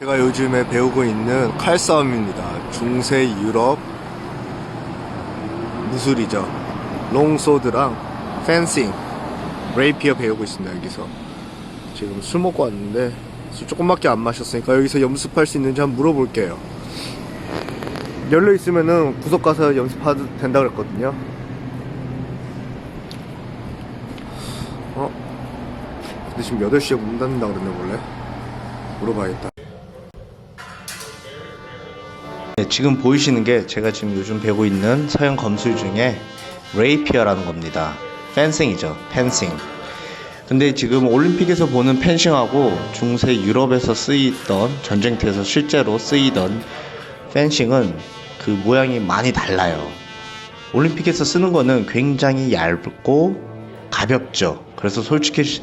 제가 요즘에 배우고 있는 칼싸움입니다. 중세 유럽 무술이죠. 롱소드랑 펜싱, 레이피어 배우고 있습니다. 여기서 지금 술 먹고 왔는데 술 조금밖에 안 마셨으니까 여기서 연습할 수 있는지 한번 물어볼게요. 열려 있으면은 구석 가서 연습해도 된다 그랬거든요. 어? 근데 지금 8시에 문 닫는다 그랬네 원래. 물어봐야겠다. 네, 지금 보이시는 게 제가 지금 요즘 배우고 있는 서양 검술 중에 레이피어라는 겁니다. 펜싱이죠. 펜싱. 근데 지금 올림픽에서 보는 펜싱하고 중세 유럽에서 쓰이던 전쟁터에서 실제로 쓰이던 펜싱은 그 모양이 많이 달라요. 올림픽에서 쓰는 거는 굉장히 얇고 가볍죠. 그래서 솔직히 시-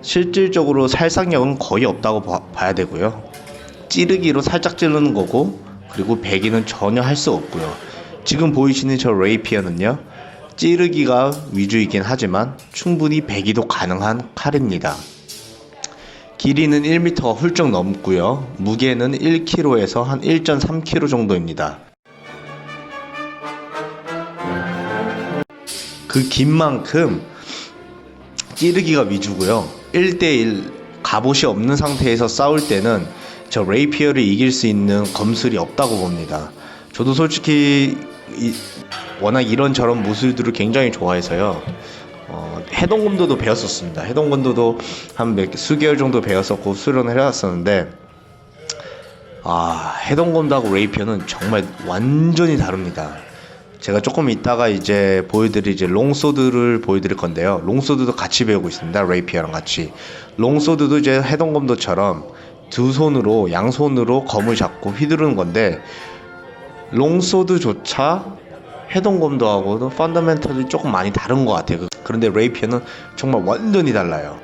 실질적으로 살상력은 거의 없다고 봐, 봐야 되고요. 찌르기로 살짝 찌르는 거고 그리고 배기는 전혀 할 수 없고요. 지금 보이시는 저 레이피어는요. 찌르기가 위주이긴 하지만 충분히 배기도 가능한 칼입니다. 길이는 1m가 훌쩍 넘고요. 무게는 1kg에서 한 1.3kg 정도입니다. 그 긴 만큼 찌르기가 위주고요. 1대1 갑옷이 없는 상태에서 싸울 때는 저 레이피어를 이길 수 있는 검술이 없다고 봅니다. 저도 솔직히 이- 워낙 이런저런 무술들을 굉장히 좋아해서요. 어, 해동검도도 배웠었습니다. 해동검도도 한 몇 수개월 정도 배웠었고 수련을 해왔었는데 아 해동검도하고 레이피어는 정말 완전히 다릅니다. 제가 조금 이따가 이제 보여드릴 이제 롱소드를 보여드릴 건데요. 롱소드도 같이 배우고 있습니다. 레이피어랑 같이. 롱소드도 이제 해동검도처럼 두 손으로 양손으로 검을 잡고 휘두르는 건데 롱소드조차 해동검도 하고도 펀더멘털이 조금 많이 다른 것 같아요. 그런데 레이피어는 정말 완전히 달라요.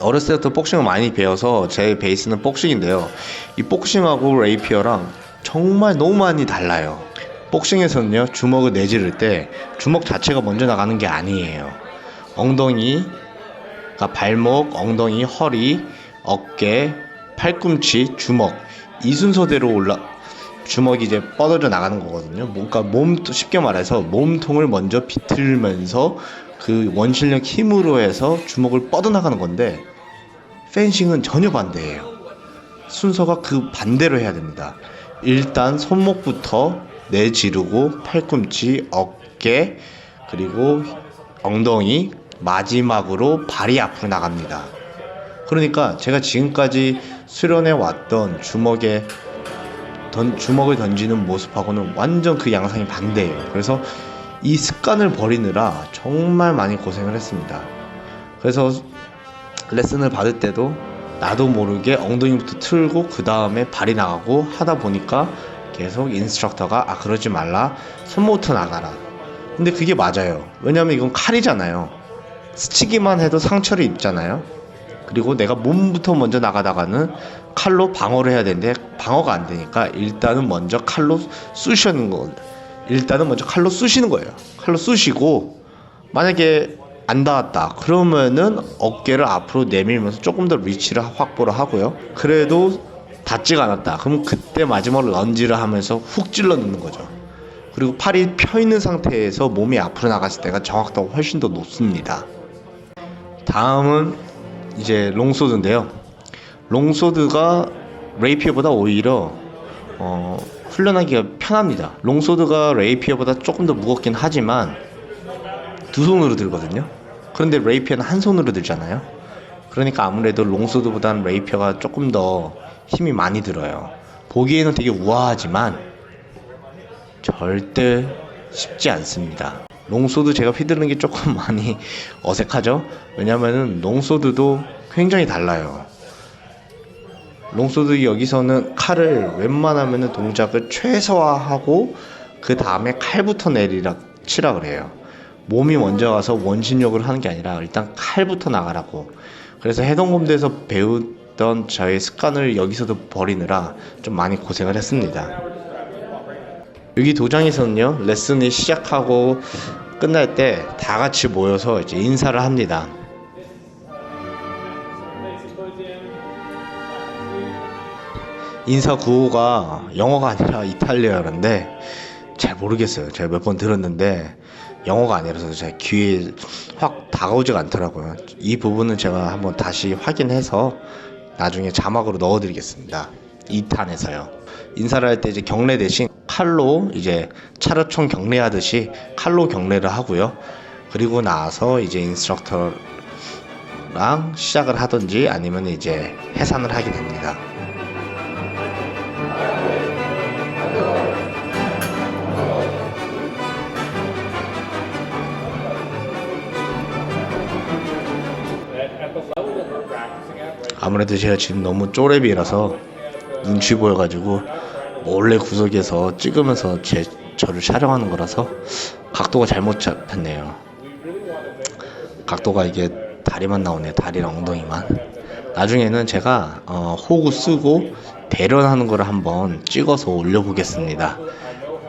어렸을 때부터 복싱을 많이 배워서 제 베이스는 복싱인데요. 이 복싱하고 레이피어랑 정말 너무 많이 달라요. 복싱에서는요, 주먹을 내지를 때 주먹 자체가 먼저 나가는 게 아니에요. 엉덩이, 그러니까 발목, 엉덩이, 허리, 어깨, 팔꿈치, 주먹 이 순서대로 올라 주먹이 이제 뻗어져 나가는 거거든요. 뭔가 몸 쉽게 말해서 몸통을 먼저 비틀면서 그 원실력 힘으로 해서 주먹을 뻗어 나가는 건데 펜싱은 전혀 반대예요. 순서가 그 반대로 해야 됩니다. 일단 손목부터 내지르고 팔꿈치, 어깨, 그리고 엉덩이, 마지막으로 발이 앞으로 나갑니다. 그러니까 제가 지금까지 수련해 왔던 주먹에 던, 주먹을 던지는 모습하고는 완전 그 양상이 반대예요. 그래서 이 습관을 버리느라 정말 많이 고생을 했습니다. 그래서 레슨을 받을 때도 나도 모르게 엉덩이부터 틀고 그 다음에 발이 나가고 하다 보니까 계속 인스트럭터가 아 그러지 말라 손목부터 나가라. 근데 그게 맞아요. 왜냐면 이건 칼이잖아요. 스치기만 해도 상처를 입잖아요. 그리고 내가 몸부터 먼저 나가다가는 칼로 방어를 해야 되는데 방어가 안 되니까 일단은 먼저 칼로 쑤시는 거 일단은 먼저 칼로 쑤시는 거예요. 칼로 쑤시고 만약에 안 닿았다 그러면은 어깨를 앞으로 내밀면서 조금 더 리치를 확보를 하고요. 그래도 닿지가 않았다. 그럼 그때 마지막으로 런지를 하면서 훅 찔러 넣는 거죠. 그리고 팔이 펴 있는 상태에서 몸이 앞으로 나갔을 때가 정확도가 훨씬 더 높습니다. 다음은 이제 롱소드인데요. 롱소드가 레이피어보다 오히려 어, 훈련하기가 편합니다. 롱소드가 레이피어보다 조금 더 무겁긴 하지만 두 손으로 들거든요. 그런데 레이피어는 한 손으로 들잖아요. 그러니까 아무래도 롱소드보다는 레이피어가 조금 더 힘이 많이 들어요. 보기에는 되게 우아하지만 절대 쉽지 않습니다. 롱소드 제가 휘두르는 게 조금 많이 어색하죠? 왜냐면은 롱소드도 굉장히 달라요. 롱소드 여기서는 칼을 웬만하면은 동작을 최소화하고 그 다음에 칼부터 내리라 치라 그래요. 몸이 먼저 가서 원심력을 하는 게 아니라 일단 칼부터 나가라고. 그래서 해동검대에서 배우던 저의 습관을 여기서도 버리느라 좀 많이 고생을 했습니다. 여기 도장에서는요 레슨이 시작하고 끝날 때 다 같이 모여서 이제 인사를 합니다. 인사 구호가 영어가 아니라 이탈리아어인데 잘 모르겠어요. 제가 몇 번 들었는데 영어가 아니라서 제 귀에 확 다가오지가 않더라고요. 이 부분은 제가 한번 다시 확인해서 나중에 자막으로 넣어드리겠습니다. 2탄에서요. 인사를 할 때 이제 경례 대신 칼로 이제 차르총 경례하듯이 칼로 경례를 하고요. 그리고 나서 이제 인스트럭터랑 시작을 하든지 아니면 이제 해산을 하게 됩니다. 아무래도 제가 지금 너무 쪼렙이라서 눈치 보여가지고 몰래 구석에서 찍으면서 제 저를 촬영하는 거라서 각도가 잘못 잡혔네요. 각도가 이게 다리만 나오네 다리랑 엉덩이만. 나중에는 제가 어, 호구 쓰고 대련하는 거를 한번 찍어서 올려보겠습니다.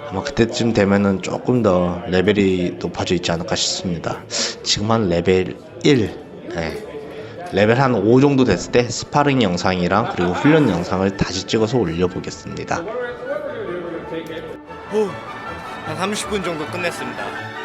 아마 그때쯤 되면은 조금 더 레벨이 높아져 있지 않을까 싶습니다. 지금 한 레벨 1, 네. 레벨 한 5 정도 됐을 때 스파링 영상이랑 그리고 훈련 영상을 다시 찍어서 올려보겠습니다. 후, 한 30분 정도 끝냈습니다.